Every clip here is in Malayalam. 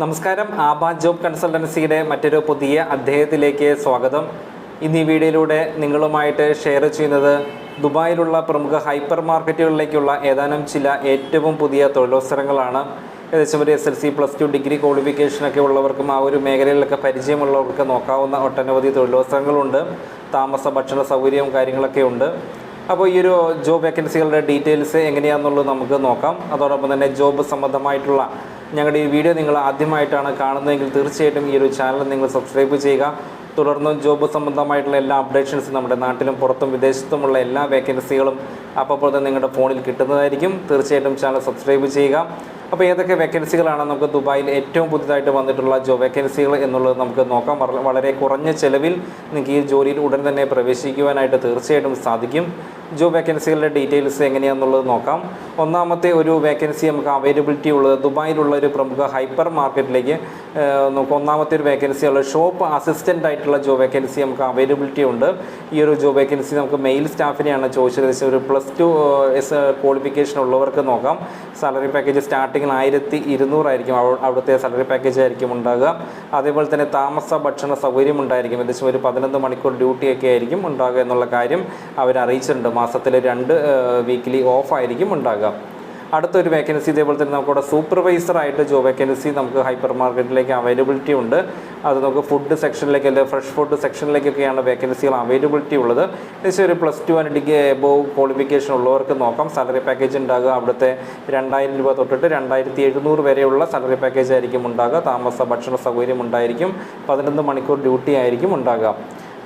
നമസ്കാരം. ആബാ ജോബ് കൺസൾട്ടൻസിയുടെ മറ്റൊരു പുതിയ അദ്ദേഹത്തിലേക്ക് സ്വാഗതം. ഇന്ന് ഈ വീഡിയോയിലൂടെ നിങ്ങളുമായിട്ട് ഷെയർ ചെയ്യുന്നത് ദുബായിലുള്ള പ്രമുഖ ഹൈപ്പർ മാർക്കറ്റുകളിലേക്കുള്ള ഏതാനും ചില ഏറ്റവും പുതിയ തൊഴിലവസരങ്ങളാണ്. ഏകദേശം ഒരു S L C plus two degree ക്വാളിഫിക്കേഷനൊക്കെ ഉള്ളവർക്കും ആ ഒരു മേഖലയിലൊക്കെ പരിചയമുള്ളവർക്ക് നോക്കാവുന്ന ഒട്ടനവധി തൊഴിലവസരങ്ങളുണ്ട്. താമസ ഭക്ഷണ സൗകര്യവും കാര്യങ്ങളൊക്കെ ഉണ്ട്. അപ്പോൾ ഈ ഒരു ജോബ് വേക്കൻസികളുടെ ഡീറ്റെയിൽസ് എങ്ങനെയാണെന്നുള്ളത് നമുക്ക് നോക്കാം. അതോടൊപ്പം തന്നെ ജോബ് സംബന്ധമായിട്ടുള്ള ഞങ്ങളുടെ ഈ വീഡിയോ നിങ്ങൾ ആദ്യമായിട്ടാണ് കാണുന്നതെങ്കിൽ തീർച്ചയായിട്ടും ഈ ഒരു ചാനൽ നിങ്ങൾ സബ്സ്ക്രൈബ് ചെയ്യുക. തുടർന്ന് ജോബ് സംബന്ധമായിട്ടുള്ള എല്ലാ അപ്ഡേഷൻസും നമ്മുടെ നാട്ടിലും പുറത്തും വിദേശത്തുമുള്ള എല്ലാ വേക്കൻസികളും അപ്പോൾ തന്നെ നിങ്ങളുടെ ഫോണിൽ കിട്ടുന്നതായിരിക്കും. തീർച്ചയായിട്ടും ചാനൽ സബ്സ്ക്രൈബ് ചെയ്യുക. അപ്പോൾ ഏതൊക്കെ വേക്കൻസികളാണ് നമുക്ക് ദുബായിൽ ഏറ്റവും പുതിയതായിട്ട് വന്നിട്ടുള്ള ജോ വേക്കൻസികൾ എന്നുള്ളത് നമുക്ക് നോക്കാം. വളരെ കുറഞ്ഞ ചിലവിൽ നിങ്ങൾക്ക് ഈ ജോലിയിൽ ഉടൻ തന്നെ പ്രവേശിക്കുവാനായിട്ട് തീർച്ചയായിട്ടും സാധിക്കും. ജോ വേക്കൻസികളുടെ ഡീറ്റെയിൽസ് എങ്ങനെയാണെന്നുള്ളത് നോക്കാം. ഒന്നാമത്തെ ഒരു വേക്കൻസി നമുക്ക് അവൈലബിലിറ്റി ഉള്ളത് ദുബായിലുള്ള ഒരു പ്രമുഖ ഹൈപ്പർ മാർക്കറ്റിലേക്ക് നമുക്ക് ഒന്നാമത്തെ ഒരു വേക്കൻസി ഉള്ള ഷോപ്പ് അസിസ്റ്റന്റ് ആയിട്ടുള്ള ജോ വേക്കൻസി നമുക്ക് അവൈലബിലിറ്റി ഉണ്ട്. ഈ ഒരു ജോ വേക്കൻസി നമുക്ക് മെയിൽ സ്റ്റാഫിനെയാണ് ചോദിച്ചത്. ഒരു പ്ലസ് ടു എസ് ക്വാളിഫിക്കേഷൻ ഉള്ളവർക്ക് നോക്കാം. സാലറി പാക്കേജ് സ്റ്റാർട്ടിങ്ങിൽ ആയിരത്തി ഇരുന്നൂറായിരിക്കും അവ- അവിടുത്തെ സാലറി പാക്കേജ് ആയിരിക്കും ഉണ്ടാകുക അതേപോലെ തന്നെ താമസ ഭക്ഷണ സൗകര്യം ഉണ്ടായിരിക്കും. ഏകദേശം ഒരു പതിനൊന്ന് മണിക്കൂർ ഡ്യൂട്ടിയൊക്കെ ആയിരിക്കും ഉണ്ടാകുക എന്നുള്ള കാര്യം അവർ അറിയിച്ചിട്ടുണ്ട് മാസത്തിൽ രണ്ട് വീക്കിലി ഓഫ് ആയിരിക്കും ഉണ്ടാകുക അടുത്തൊരു വേക്കൻസി ഇതേപോലെ തന്നെ നമുക്കിവിടെ സൂപ്പർവൈസർ ആയിട്ട് ജോബ് വേക്കൻസി നമുക്ക് ഹൈപ്പർ മാർക്കറ്റിലേക്ക് അവൈലബിലിറ്റി ഉണ്ട്. അത് നമുക്ക് ഫുഡ് സെക്ഷനിലേക്ക് അല്ലെങ്കിൽ ഫ്രഷ് ഫുഡ് സെക്ഷനിലേക്കൊക്കെയാണ് വേക്കൻസികൾ അവൈലബിലിറ്റി ഉള്ളത്. ഏകദേശം ഒരു plus two and degree above qualification ഉള്ളവർക്ക് നോക്കാം. സാലറി പാക്കേജ് ഉണ്ടാകുക അവിടുത്തെ രണ്ടായിരം രൂപ തൊട്ടിട്ട് രണ്ടായിരത്തി എഴുന്നൂറ് വരെയുള്ള സാലറി പാക്കേജ് ആയിരിക്കും ഉണ്ടാകുക. താമസ ഭക്ഷണ സൗകര്യം ഉണ്ടായിരിക്കും. പതിനൊന്ന് മണിക്കൂർ ഡ്യൂട്ടി ആയിരിക്കും ഉണ്ടാകുക.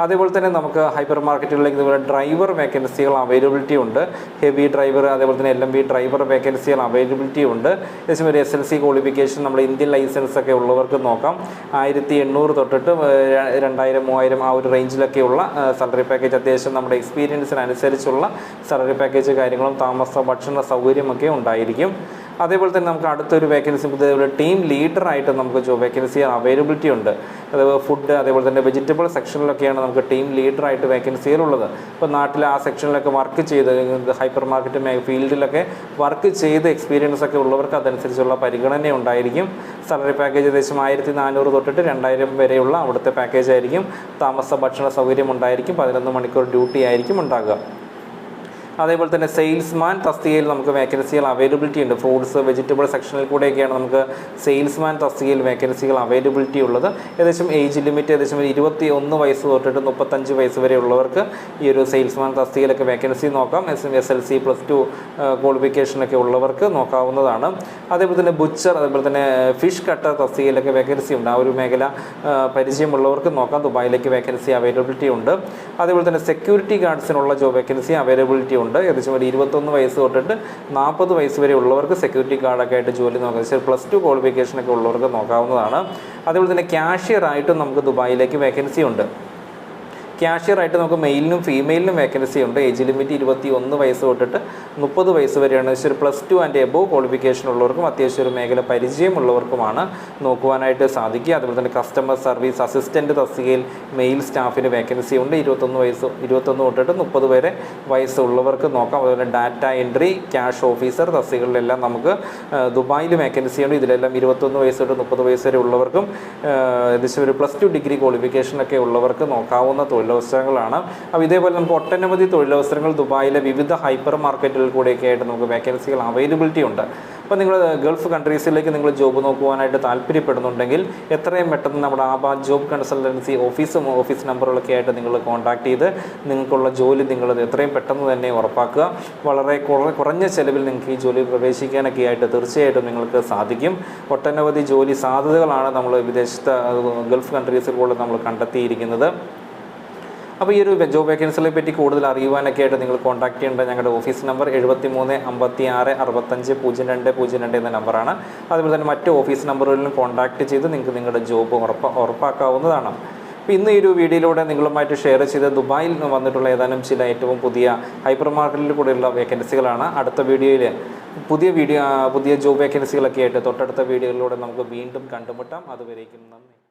അതേപോലെ തന്നെ നമുക്ക് ഹൈപ്പർ മാർക്കറ്റുകളിലേക്ക് ഇതുപോലെ ഡ്രൈവർ വേക്കൻസികൾ അവൈലബിലിറ്റി ഉണ്ട്. ഹെവി ഡ്രൈവർ അതേപോലെ തന്നെ എൽ എം ബി ഡ്രൈവർ വേക്കൻസികൾ അവൈലബിലിറ്റി ഉണ്ട്. ഒരു എസ് എൽ സി ക്വാളിഫിക്കേഷൻ നമ്മൾ ഇന്ത്യൻ ലൈസൻസ് ഒക്കെ ഉള്ളവർക്ക് നോക്കാം. ആയിരത്തി എണ്ണൂറ് തൊട്ടിട്ട് രണ്ടായിരം മൂവായിരം ആ ഒരു റേഞ്ചിലൊക്കെയുള്ള സാലറി പാക്കേജ് അത്യാവശ്യം നമ്മുടെ എക്സ്പീരിയൻസിനനുസരിച്ചുള്ള സാലറി പാക്കേജ് കാര്യങ്ങളും താമസ ഭക്ഷണ സൗകര്യമൊക്കെ ഉണ്ടായിരിക്കും. അതേപോലെ തന്നെ നമുക്ക് അടുത്തൊരു വേക്കൻസി ഇതേപോലെ ടീം ലീഡറായിട്ട് നമുക്ക് വേക്കൻസി അവൈലബിലിറ്റി ഉണ്ട്. അതേപോലെ ഫുഡ് അതേപോലെ തന്നെ വെജിറ്റബിൾ സെക്ഷനിലൊക്കെയാണ് നമുക്ക് ടീം ലീഡറായിട്ട് വേക്കൻസികളുള്ളത് ഇപ്പോൾ നാട്ടിൽ ആ സെക്ഷനിലൊക്കെ വർക്ക് ചെയ്ത് ഹൈപ്പർ മാർക്കറ്റ് ഫീൽഡിലൊക്കെ വർക്ക് ചെയ്ത് എക്സ്പീരിയൻസ് ഒക്കെ ഉള്ളവർക്ക് അതനുസരിച്ചുള്ള പരിഗണന ഉണ്ടായിരിക്കും. സാലറി പാക്കേജ് ഏകദേശം ആയിരത്തി നാനൂറ് തൊട്ടിട്ട് രണ്ടായിരം വരെയുള്ള അവിടുത്തെ പാക്കേജ് ആയിരിക്കും. താമസ ഭക്ഷണ സൗകര്യം ഉണ്ടായിരിക്കും. പതിനൊന്ന് മണിക്കൂർ ഡ്യൂട്ടി ആയിരിക്കും ഉണ്ടാകുക അതേപോലെ തന്നെ സെയിൽസ്മാൻ തസ്തികയിൽ നമുക്ക് വേക്കൻസികൾ അവൈലബിലിറ്റി ഉണ്ട്. ഫ്രൂട്ട്സ് വെജിറ്റബിൾ സെക്ഷനിൽ കൂടെയൊക്കെയാണ് നമുക്ക് സെയിൽസ്മാൻ തസ്തികയിൽ വേക്കൻസികൾ അവൈലബിലിറ്റി ഉള്ളത്. ഏകദേശം ഏജ് ലിമിറ്റ് ഏകദേശം ഒരു ഇരുപത്തി ഒന്ന് വയസ്സ് തൊട്ടിട്ട് മുപ്പത്തഞ്ച് വയസ്സ് വരെ ഉള്ളവർക്ക് ഈ ഒരു സെയിൽസ്മാൻ തസ്തികയിലൊക്കെ വേക്കൻസി നോക്കാം. S S L C plus two ക്വാളിഫിക്കേഷനൊക്കെ ഉള്ളവർക്ക് നോക്കാവുന്നതാണ്. അതേപോലെ തന്നെ ബുച്ചർ അതേപോലെ തന്നെ ഫിഷ് കട്ടർ തസ്തികയിലൊക്കെ വേക്കൻസി ഉണ്ട്. ആ ഒരു മേഖല പരിചയമുള്ളവർക്ക് നോക്കാം. ദുബായിലേക്ക് വേക്കൻസി അവൈലബിലിറ്റി ഉണ്ട്. അതേപോലെ തന്നെ സെക്യൂരിറ്റി ഗാർഡ്സിനുള്ള ജോബ് വേക്കൻസി അവൈലബിലിറ്റി ഏകദേശം ഒരു ഇരുപത്തൊന്ന് വയസ്സ് തൊട്ടിട്ട് നാൽപ്പത് വയസ്സ് വരെ ഉള്ളവർക്ക് സെക്യൂരിറ്റി ഗാർഡൊക്കെ ആയിട്ട് ജോലി നോക്കാം. പ്ലസ് ടു ക്വാളിഫിക്കേഷനൊക്കെ ഉള്ളവർക്ക് നോക്കാവുന്നതാണ്. അതുപോലെ തന്നെ ക്യാഷ്യർ ആയിട്ടും നമുക്ക് ദുബായിലേക്ക് വേക്കൻസി ഉണ്ട്. ക്യാഷ്യർ ആയിട്ട് നമുക്ക് മെയിലിനും ഫീമെയിലിനും വേക്കൻസി ഉണ്ട്. ഏജ് ലിമിറ്റ് ഇരുപത്തി ഒന്ന് വയസ്സ് തൊട്ടിട്ട് മുപ്പത് വയസ്സ് വരെയാണ്. ഒരു plus two and above qualification ഉള്ളവർക്കും അത്യാവശ്യം ഒരു മേഖല പരിചയമുള്ളവർക്കുമാണ് നോക്കുവാനായിട്ട് സാധിക്കുക. അതുപോലെ തന്നെ കസ്റ്റമർ സർവീസ് അസിസ്റ്റന്റ് തസ്തികയിൽ മെയിൽ സ്റ്റാഫിന് വേക്കൻസി ഉണ്ട്. ഇരുപത്തൊന്ന് വയസ്സ് ഇരുപത്തൊന്ന് തൊട്ടിട്ട് മുപ്പത് വരെ വയസ്സുള്ളവർക്ക് നോക്കാം. അതുപോലെ ഡാറ്റ എൻട്രി ക്യാഷ് ഓഫീസർ തസ്തികളിലെല്ലാം നമുക്ക് ദുബായിൽ വേക്കൻസി ഉണ്ട്. ഇതിലെല്ലാം ഇരുപത്തൊന്ന് വയസ്സ് തൊട്ട് മുപ്പത് വയസ്സ് വരെ ഉള്ളവർക്കും ഏകദേശം ഒരു പ്ലസ് ടു ഡിഗ്രി ക്വാളിഫിക്കേഷനൊക്കെ ഉള്ളവർക്ക് നോക്കാവുന്ന തൊഴിലവസരങ്ങളാണ്. അപ്പോൾ ഇതേപോലെ നമുക്ക് ഒട്ടനവധി തൊഴിലവസരങ്ങൾ ദുബായിലെ വിവിധ ഹൈപ്പർ മാർക്കറ്റുകളിൽ കൂടെയൊക്കെ ആയിട്ട് നമുക്ക് വേക്കൻസികൾ അവൈലബിലിറ്റി ഉണ്ട്. അപ്പോൾ നിങ്ങൾ ഗൾഫ് കൺട്രീസിലേക്ക് നിങ്ങൾ ജോബ് നോക്കുവാനായിട്ട് താല്പര്യപ്പെടുന്നുണ്ടെങ്കിൽ എത്രയും പെട്ടെന്ന് നമ്മുടെ ആബാദ് ജോബ് കൺസൾട്ടൻസി ഓഫീസും ഓഫീസ് നമ്പറുകളൊക്കെ ആയിട്ട് നിങ്ങൾ കോൺടാക്ട് ചെയ്ത് നിങ്ങൾക്കുള്ള ജോലി നിങ്ങൾ എത്രയും പെട്ടെന്ന് തന്നെ ഉറപ്പാക്കുക. വളരെ കുറഞ്ഞ ചിലവിൽ നിങ്ങൾക്ക് ഈ ജോലി പ്രവേശിക്കാനൊക്കെ ആയിട്ട് തീർച്ചയായിട്ടും നിങ്ങൾക്ക് സാധിക്കും. ഒട്ടനവധി ജോലി സാധ്യതകളാണ് നമ്മൾ വിദേശത്തെ ഗൾഫ് കൺട്രീസിൽ കൂടെ നമ്മൾ കണ്ടെത്തിയിരിക്കുന്നത്. അപ്പോൾ ഈ ഒരു ജോബ് വേക്കൻസികളെ പറ്റി കൂടുതൽ അറിയുവാനൊക്കെ ആയിട്ട് നിങ്ങൾ കോൺടാക്ട് ചെയ്യേണ്ട ഞങ്ങളുടെ ഓഫീസ് നമ്പർ എഴുപത്തി മൂന്ന് അമ്പത്തി ആറ് അറുപത്തഞ്ച് പൂജ്യം രണ്ട് പൂജ്യം രണ്ട് എന്ന നമ്പറാണ് അതുപോലെ തന്നെ മറ്റ് ഓഫീസ് നമ്പറുകളിലും കോൺടാക്ട് ചെയ്ത് നിങ്ങൾക്ക് നിങ്ങളുടെ ജോബ് ഉറപ്പ ഉറപ്പാക്കാവുന്നതാണ്. അപ്പോൾ ഇന്ന് ഈ ഒരു വീഡിയോയിലൂടെ നിങ്ങളുമായിട്ട് ഷെയർ ചെയ്ത ദുബായിൽ നിന്ന് വന്നിട്ടുള്ള ഏതാനും ചില ഏറ്റവും പുതിയ ഹൈപ്പർ മാർക്കറ്റിൽ കൂടെയുള്ള വേക്കൻസികളാണ് അടുത്ത വീഡിയോയിൽ പുതിയ വീഡിയോ പുതിയ ജോബ് വേക്കൻസികളൊക്കെ ആയിട്ട് തൊട്ടടുത്ത വീഡിയോയിലൂടെ നമുക്ക് വീണ്ടും കണ്ടുമുട്ടാം. അതുവരേക്കും നന്ദി.